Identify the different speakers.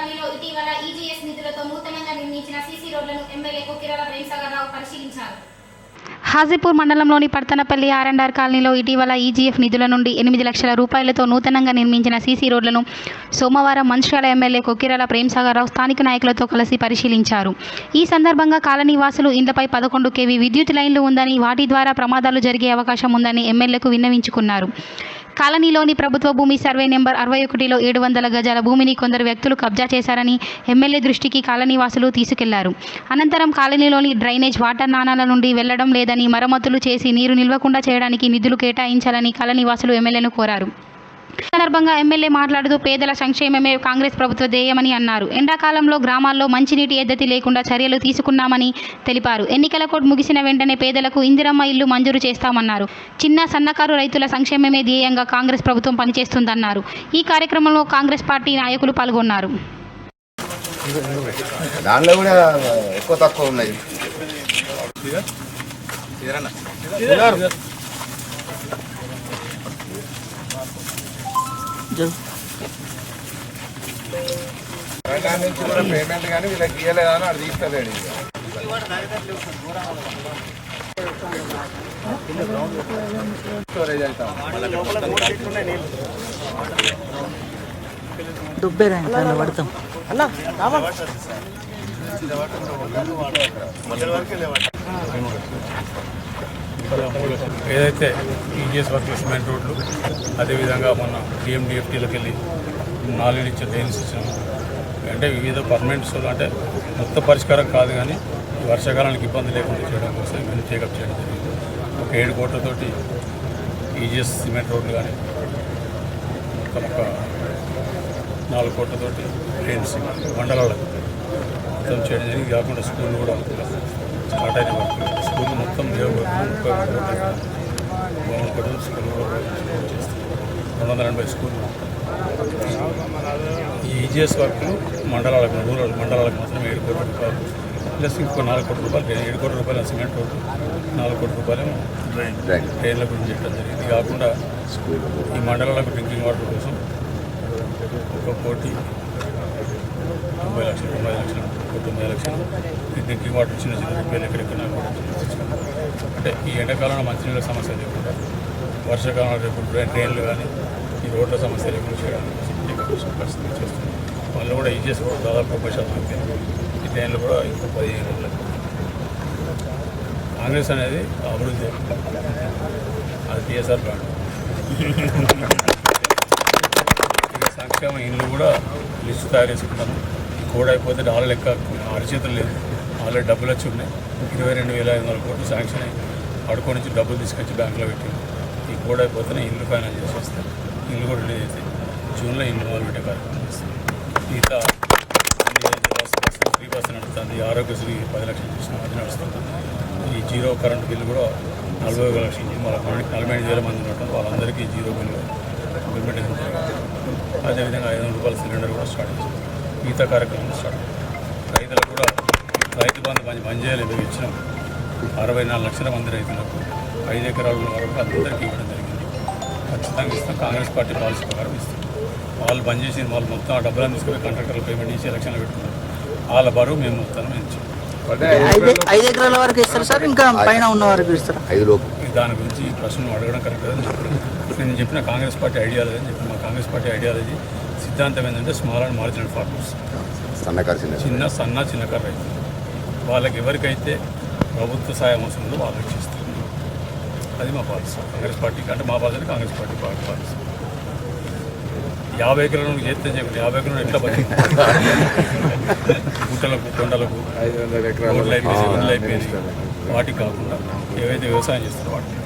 Speaker 1: తాడేపల్లిలో ఇటీవల ఈజీఎస్ నిధులతో నూతనంగా నిర్మించిన సీసీ రోడ్లను ఎమ్మెల్యే కొక్కిరాల ప్రేమసాగర్ రావు పరిశీలించారు. హాజీపూర్ మండలంలోని పర్తనపల్లి ఆర్ కాలనీలో ఇటీవల ఈజీఎఫ్ నిధుల నుండి ఎనిమిది లక్షల రూపాయలతో నూతనంగా నిర్మించిన సీసీ రోడ్లను సోమవారం మంచిర్యాల ఎమ్మెల్యే కొక్కిరాల ప్రేమసాగర్రావు స్థానిక నాయకులతో కలిసి పరిశీలించారు. ఈ సందర్భంగా కాలనీవాసులు ఇండ్లపై పదకొండు కేవీ విద్యుత్ లైన్లు ఉందని వాటి ద్వారా ప్రమాదాలు జరిగే అవకాశం ఉందని ఎమ్మెల్యేకు విన్నవించుకున్నారు. కాలనీలోని ప్రభుత్వ భూమి సర్వే నెంబర్ అరవై ఒకటిలో ఏడు వందల గజాల భూమిని కొందరు వ్యక్తులు కబ్జా చేశారని ఎమ్మెల్యే దృష్టికి కాలనీ వాసులు తీసుకెళ్ళారు. అనంతరం కాలనీలోని డ్రైనేజ్ వాటర్ నాణాల నుండి వెళ్ళడం లేదని మరమ్మతులు చేసి నీరు నిల్వకుండా చేయడానికి నిధులు కేటాయించాలని కాలనీ వాసులు ఎమ్మెల్యేను కోరారు. సందర్భంగా ఎమ్మెల్యే మాట్లాడుతూ పేదల సంక్షేమమే కాంగ్రెస్ ప్రభుత్వ ధ్యేయమని అన్నారు. ఎండాకాలంలో గ్రామాల్లో మంచినీటి ఎద్దతి లేకుండా చర్యలు తీసుకున్నామని తెలిపారు. ఎన్నికల కోడ్ ముగిసిన వెంటనే పేదలకు ఇందిరమ్మ ఇల్లు మంజూరు చేస్తామన్నారు. చిన్న సన్నకారు రైతుల సంక్షేమమే ధ్యేయంగా కాంగ్రెస్ ప్రభుత్వం పనిచేస్తుందన్నారు. ఈ కార్యక్రమంలో కాంగ్రెస్ పార్టీ నాయకులు పాల్గొన్నారు.
Speaker 2: దానిలో కూడా ఎక్కువ తక్కువ ఉన్నాయి. దాని నుంచి కూడా పేమెంట్ కానీ వీళ్ళకి ఇవ్వలేదా అని అది తీసుకోలేడు ఇక. స్టోరేజ్ అవుతాం
Speaker 3: దుబ్బేరా పడతాం
Speaker 4: ఏదైతే ఈజీఎస్ వర్క్ సిమెంట్ రోడ్లు అదేవిధంగా మొన్న డిఎండిఎఫ్టీలకు వెళ్ళి నాలుగు ఇచ్చే డ్రైన్స్ అంటే వివిధ పర్మనెంట్స్ అంటే మొత్తం పరిష్కారం కాదు కానీ వర్షాకాలానికి ఇబ్బంది లేకుండా చేయడం కోసం ఇవన్నీ టేకప్ చేయడం జరిగింది. ఒక ఏడు కోట్లతోటి ఈజీఎస్ సిమెంట్ రోడ్లు కానీ మొత్తం ఒక నాలుగు కోట్లతోటి డ్రైన్స్ మండలాలకు. మొత్తం చేయడం జరిగింది కాకుండా స్కూల్ కూడా స్టార్ట్ అయిన స్కూల్ మొత్తం కూడా స్కూల్ రెండు వందల ఎనభై స్కూల్. ఈ ఈజీఎస్ వర్క్లు మండలాలకు రూరల్ మండలాలకు మాత్రం ఏడు కోట్ల రూపాయలు. ప్లస్ ఇంకో నాలుగు కోట్ల రూపాయలు ఏడు కోట్ల రూపాయలు సిమెంట్ రోడ్డు నాలుగు కోట్ల రూపాయలు
Speaker 2: రైట్
Speaker 4: ట్రైన్ల గురించి చెప్పడం జరిగింది. ఇది కాకుండా ఈ మండలాలకు డ్రింకింగ్ వాటర్ కోసం ఒక కోటి తొంభై లక్షలు తొంభై లక్షలు ఒక తొంభై డ్రింకింగ్ వాటర్ చిన్న చిన్న రిపేర్లు ఎక్కడెక్కడ కూడా అంటే ఈ ఎండాకాలంలో మంచినీళ్ళ సమస్య లేకుండా వర్షాకాలంలో రేపు డ్రైన్లు ట్రైన్లు కానీ ఈ రోడ్ల సమస్య లేకుండా చేయడానికి పరిస్థితి చేస్తుంది. వాళ్ళు కూడా ఈ చేసి కూడా దాదాపు ముప్పై శాతం అయిపోయింది ఈ ట్రైన్లు కూడా ఇంకో పదిహేను రోజులు కాంగ్రెస్ అనేది అభివృద్ధి. అది టీఎస్ఆర్ బ్రాండ్ ఇక సంక్షేమ ఇల్లు కూడా లిస్టు తయారు చేసుకుంటాను కోడ్ అయిపోతే డాలర్ లెక్క అరిచేతులు లేదు. ఆల్రెడీ డబ్బులు వచ్చి ఉన్నాయి. ఇరవై రెండు వేల ఐదు వందల కోట్లు శాంక్షన్ అయ్యి పడుకో నుంచి డబ్బులు తీసుకొచ్చి బ్యాంకులో పెట్టి ఈ కోడ్ అయిపోతేనే ఇల్లు ఫైనాన్స్ చేసి వస్తాయి. ఇల్లు కూడా రిలీజ్ అవుతాయి జూన్లో ఇల్లు మొదలు పెట్టే కార్యక్రమం చేస్తాం. మిగతా ఫ్రీ బస్ నడుస్తుంది. ఆరోగ్యశ్రీ పది లక్షలు చేసిన అది నడుస్తుంది. ఈ జీరో కరెంట్ బిల్లు కూడా నలభై ఒక లక్షలు ఇచ్చి నలభై ఐదు వేల మంది ఉన్నట్టు వాళ్ళందరికీ జీరో బిల్లు ఇంప్లిమెంటేషన్ అదేవిధంగా ఐదు వందల రూపాయల సిలిండర్ కూడా స్టార్ట్ చేసాం మిగతా కార్యక్రమం స్టార్ట్. రైతులకు కూడా రైతు బంధు పని బంద్ చేయాలి మేము ఇచ్చినాం. అరవై నాలుగు లక్షల మంది రైతులకు ఐదు ఎకరాలు ఉన్న వరకు అందరికీ ఇవ్వడం జరిగింది. ఖచ్చితంగా ఇస్తాం. కాంగ్రెస్ పార్టీ పాలసీ ప్రకారం ఇస్తాం. వాళ్ళు బంద్ చేసిన వాళ్ళు మొత్తం ఆ డబ్బులను తీసుకుని కాంట్రాక్టర్లు పేమెంట్ చేసి ఎలక్షన్లు పెట్టుకున్నారు వాళ్ళ బరువు మేము మొత్తం ఇచ్చాం
Speaker 2: అంటే
Speaker 3: ఐదు ఐదు ఎకరాల వరకు ఇస్తారు సార్? ఇంకా పైన ఉన్న వరకు ఇస్తారు?
Speaker 2: ఐదు లోపు.
Speaker 4: ఈ దాని గురించి ఈ ప్రశ్న అడగడం కరెక్ట్ నేను చెప్పిన కాంగ్రెస్ పార్టీ ఐడియాలజీ అని చెప్పిన మా కాంగ్రెస్ పార్టీ ఐడియాలజీ సిద్ధాంతం ఏంటంటే స్మాల్ అండ్ మార్జినల్ ఫార్మర్స్
Speaker 2: సన్నకారు చిన్న
Speaker 4: చిన్న సన్న చిన్నకారు రైతులు వాళ్ళకి ఎవరికైతే ప్రభుత్వ సాయం అవసరం ఉందో వాళ్ళకి చేస్తారు. అది మా పాలసీ కాంగ్రెస్ పార్టీకి అంటే మా policy Congress party party policy యాభై ఎకరాలకు చేస్తే చెప్పండి యాభై ఎకరాలు ఎట్లా బతి గుట్టలకు కొండలకు
Speaker 2: ఐదు
Speaker 4: రోడ్లు అయిపోయింది వాటికి కాకుండా ఏవైతే వ్యవసాయం చేస్తారో వాటికి.